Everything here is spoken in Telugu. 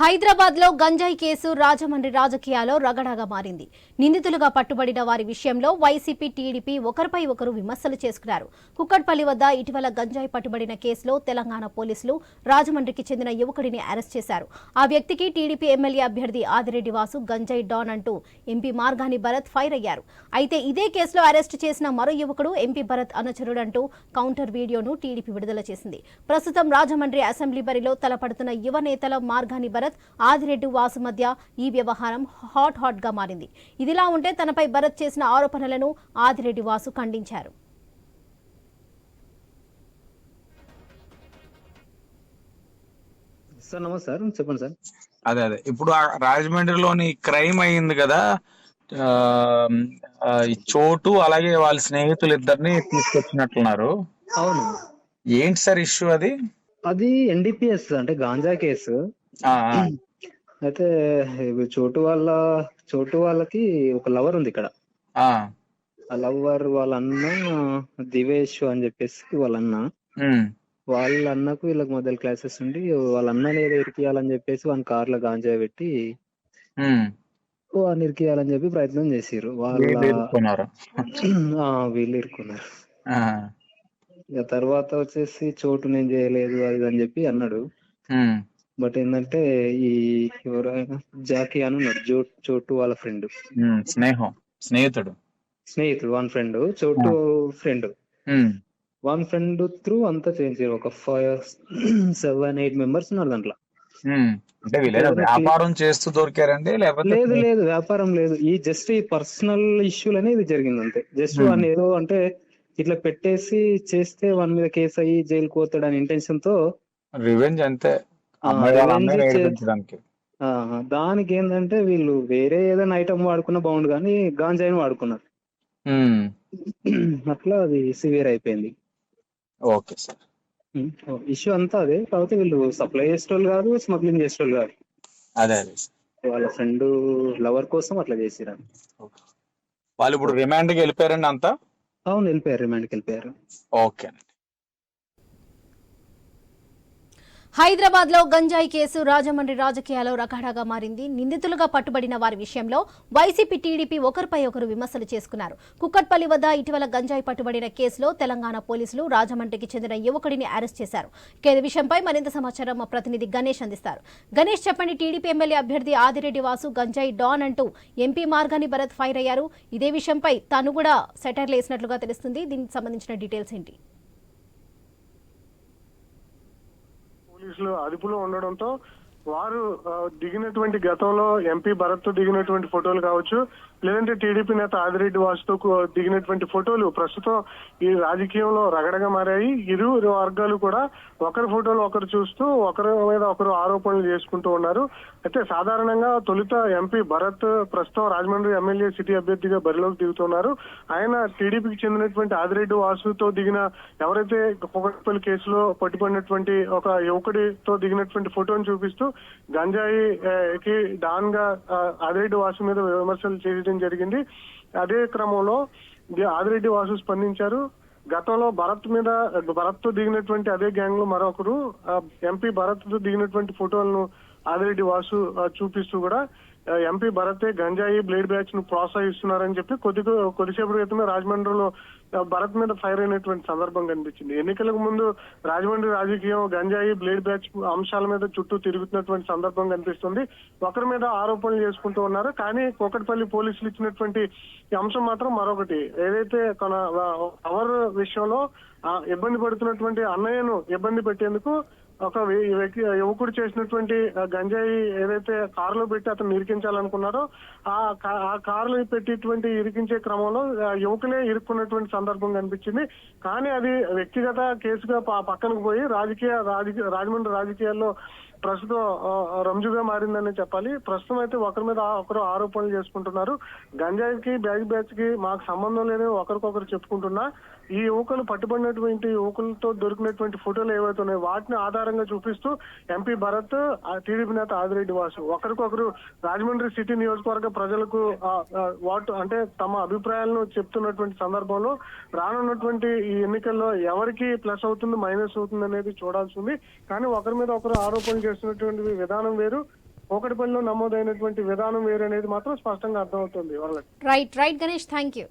హైదరాబాద్లో గంజాయి కేసు రాజమండ్రి రాజకీయాల్లో రగడగా మారింది. నిందితులుగా పట్టుబడిన వారి విషయంలో వైసీపీ టీడీపీ ఒకరిపై ఒకరు విమర్శలు చేసుకున్నారు. కుక్కట్పల్లి వద్ద ఇటీవల గంజాయి పట్టుబడిన కేసులో తెలంగాణ పోలీసులు రాజమండ్రికి చెందిన యువకుడిని అరెస్ట్ చేశారు. ఆ వ్యక్తికి టీడీపీ ఎమ్మెల్యే అభ్యర్థి ఆదిరెడ్డి వాసు గంజాయి డాన్ అంటూ ఎంపీ మార్గాని భరత్ ఫైర్ అయ్యారు. అయితే ఇదే కేసులో అరెస్టు చేసిన మరో యువకుడు ఎంపీ భరత్ అనుచరుడంటూ కౌంటర్ వీడియోను టీడీపీ విడుదల చేసింది. ప్రస్తుతం రాజమండ్రి అసెంబ్లీ బరిలో తలపడుతున్న యువ నేతల మార్గాని భరత్ ఆదిరెడ్డి వాసు మధ్య ఈ వ్యవహారం హాట్ హాట్గా మారింది. ఇదిలా ఉంటే తనపై భరత్ చేసిన ఆరోపణలను ఆదిరెడ్డి వాసు ఖండించారు. సార్ నమస్తే సార్ చెప్పండి సార్. అదే అదే. ఇప్పుడు రాజమండ్రిలోని క్రైమ్ అయింది కదా చోటు అలాగే వాళ్ళ స్నేహితులు ఇద్దరిని తీసుకొచ్చినట్లున్నారు అవును. ఏంటి సార్ ఇష్యూ అది? అది ఎన్డిపిఎస్ అంటే గాంజా కేసు. అయితే చోటు వాళ్ళ చోటు వాళ్ళకి ఒక లవర్ ఉంది ఇక్కడ. ఆ, లవర్ వాళ్ళ అన్న దివేష్ అని చెప్పేసి వాళ్ళ అన్న వాళ్ళ అన్నకు వీళ్ళకి మొదలు క్లాసెస్ ఉండి వాళ్ళ అన్నని ఏదో ఇరికియాలని చెప్పేసి వాళ్ళ కార్లో గాంజా పెట్టి. వాడిని ఇరికియాలని చెప్పి ప్రయత్నం చేసిర్రు. వీళ్ళు వాళ్ళ ఇరుక్కున్నారు. ఇక తర్వాత వచ్చేసి చోటు నేను చేయలేదు అది అని చెప్పి అన్నాడు. బట్ ఏంటంటే ఈ ఎవరైనా జాకీ అని ఉన్నాడు. జో చోటు వాళ్ళ ఫ్రెండ్. స్నేహం. స్నేహితుడు. స్నేహితుడు వన్ ఫ్రెండ్. చోటు ఫ్రెండ్. వన్ ఫ్రెండ్ త్రూ అంతా చేయించారు ఒక ఫైవ్ సెవెన్ ఎయిట్ మెంబర్స్ ఉన్నారు దాంట్లో. అంటే వ్యాపారం చేస్తూ దొరికారండి లేకపోతే లేదు లేదు వ్యాపారం లేదు. ఈ జస్ట్ ఈ పర్సనల్ ఇష్యూలనే ఇది జరిగింది అంతే. జస్ట్. వన్ ఏదో అంటే ఇట్లా పెట్టేసి చేస్తే వన్ మీద కేసు అయ్యి జైలుకి పోతాడు అనే ఇంటెన్షన్తో రివెంజ్ అంతే. దానికి ఏంటంటే వీళ్ళు వేరే ఏదైనా ఐటమ్ వాడుకున్న బాగుండు కానీ గాంజాయిని వాడుకున్నారు. అట్లా అది సివియర్ అయిపోయింది. Okay sir. ఇష్యూ అంతా అదే. కాకపోతే వీళ్ళు సప్లై చేసేటోళ్ళు కాదు స్మగ్లింగ్ చేసేటోళ్ళు కాదు. అదే అదే. వాళ్ళ ఫ్రెండ్ లవర్ కోసం అట్లా చేసిరు. వాళ్ళు ఇప్పుడు రిమాండ్కి వెళ్ళిపోయారండి అంతా? అవును వెళ్ళిపోయారు రిమాండ్కి వెళ్ళిపోయారు. ఓకే హైదరాబాద్లో గంజాయి కేసు రాజమండ్రి రాజకీయాల్లో రకాడాగా మారింది. నిందితులుగా పట్టుబడిన వారి విషయంలో వైసీపీ టీడీపీ ఒకరిపై ఒకరు విమర్శలు చేసుకున్నారు. కుక్కట్పల్లి వద్ద ఇటీవల గంజాయి పట్టుబడిన కేసులో తెలంగాణ పోలీసులు రాజమండ్రికి చెందిన యువకుడిని అరెస్ట్ చేశారు. ఇక విషయంపై మరింత సమాచారం మా ప్రతినిధి గణేష్ అందిస్తారు. గణేష్ చెప్పండి టీడీపీ ఎమ్మెల్యే అభ్యర్థి ఆదిరెడ్డి వాసు గంజాయి డాన్ అంటూ ఎంపీ మార్గాని భరత్ ఫైర్ అయ్యారు. ఇదే విషయంపై తాను కూడా సెటైర్లు వేసినట్లుగా తెలుస్తుంది. దీనికి సంబంధించిన డీటెయిల్స్ ఏంటి? పోలీసులు అదుపులో ఉండడంతో వారు దిగినటువంటి గతంలో ఎంపీ భరత్ దిగినటువంటి ఫోటోలు కావచ్చు లేదంటే టీడీపీ నేత ఆదిరెడ్డి వాసుతో దిగినటువంటి ఫోటోలు ప్రస్తుతం ఈ రాజకీయంలో రగడగా మారాయి. ఇరు వర్గాలు కూడా ఒకరి ఫోటోలు ఒకరు చూస్తూ ఒకరి మీద ఒకరు ఆరోపణలు చేసుకుంటూ ఉన్నారు. అయితే సాధారణంగా తొలుత ఎంపీ భరత్ ప్రస్తుతం రాజమండ్రి ఎమ్మెల్యే సిటీ అభ్యర్థిగా బరిలోకి దిగుతున్నారు. ఆయన టీడీపీకి చెందినటువంటి ఆదిరెడ్డి వాసుతో దిగిన ఎవరైతే పొగట్పల్లి కేసులో పట్టుబడినటువంటి ఒక యువకుడితో దిగినటువంటి ఫోటోను చూపిస్తూ గంజాయి కి డాన్గా ఆదిరెడ్డి వాసు మీద విమర్శలు చేయడం జరిగింది. అదే క్రమంలో ఆదిరెడ్డి వాసు స్పందించారు. గతంలో భరత్ మీద భరత్తో దిగినటువంటి అదే గ్యాంగ్లో మరొకరు ఎంపీ భరత్తో దిగినటువంటి ఫోటోలను ఆదిరెడ్డి వాసు చూపిస్తూ కూడా ఎంపీ భరతే గంజాయి బ్లేడ్ బ్యాచ్ను ప్రోత్సహిస్తున్నారని చెప్పి కొద్ది కొద్దిసేపు క్రితమే రాజమండ్రిలో భరత్ మీద ఫైర్ అయినటువంటి సందర్భం కనిపించింది. ఎన్నికలకు ముందు రాజమండ్రి రాజకీయం గంజాయి బ్లేడ్ బ్యాచ్ అంశాల మీద చుట్టూ తిరుగుతున్నటువంటి సందర్భం కనిపిస్తుంది. ఒకరి మీద ఆరోపణలు చేసుకుంటూ ఉన్నారు. కానీ కోకట్పల్లి పోలీసులు ఇచ్చినటువంటి అంశం మాత్రం మరొకటి. ఏదైతే కొన అవర్ విషయంలో ఇబ్బంది పడుతున్నటువంటి అన్నయ్యను ఇబ్బంది పెట్టేందుకు ఒక వ్య- వ్యక్తి యువకుడు చేసినటువంటి గంజాయి ఏదైతే కారులో పెట్టి అతను ఇరికించాలనుకున్నారో ఆ కా- ఆ కారులో పెట్టేటువంటి ఇరికించే క్రమంలో యువకులే ఇరుక్కున్నటువంటి సందర్భం కనిపించింది. కానీ అది వ్యక్తిగత కేసుగా పక్కనకు పోయి రాజకీయ రాజకీయ రాజమండ్రి రాజకీయాల్లో ప్రస్తుతం రంజుగా మారిందని చెప్పాలి. ప్రస్తుతం అయితే ఒకరి మీద ఒకరు ఆరోపణలు చేసుకుంటున్నారు. గంజాయికి బ్యాగ్ బ్యాచ్కి మాకు సంబంధం లేని ఒకరికొకరు చెప్పుకుంటున్నా. ఈ యువకులు పట్టుబడినటువంటి యువకులతో దొరికినటువంటి ఫోటోలు ఏవైతే ఉన్నాయో వాటిని ఆధారంగా చూపిస్తూ ఎంపీ భరత్ ఆ టీడీపీ నేత ఆదిరెడ్డి వాసు ఒకరికొకరు రాజమండ్రి సిటీ నియోజకవర్గ ప్రజలకు ఆ, వాట్ అంటే తమ అభిప్రాయాలను చెప్తున్నటువంటి సందర్భంలో రానున్నటువంటి ఈ ఎన్నికల్లో ఎవరికి ప్లస్ అవుతుంది మైనస్ అవుతుంది అనేది చూడాల్సి ఉంది. కానీ ఒకరి మీద ఒకరు ఆరోపణలు చేస్తున్నటువంటి విధానం వేరు. కూకటిపల్లిలో నమోదైనటువంటి విధానం వేరు అనేది మాత్రం స్పష్టంగా అర్థమవుతుంది. వాళ్ళకి right right Ganesh thank you